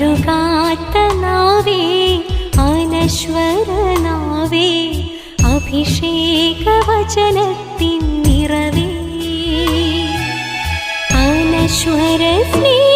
തഴുകാത്ത നാവേ അനശ്വരനാവേ അഭിഷേക നിറവേ. അനശ്വര സ്നേഹ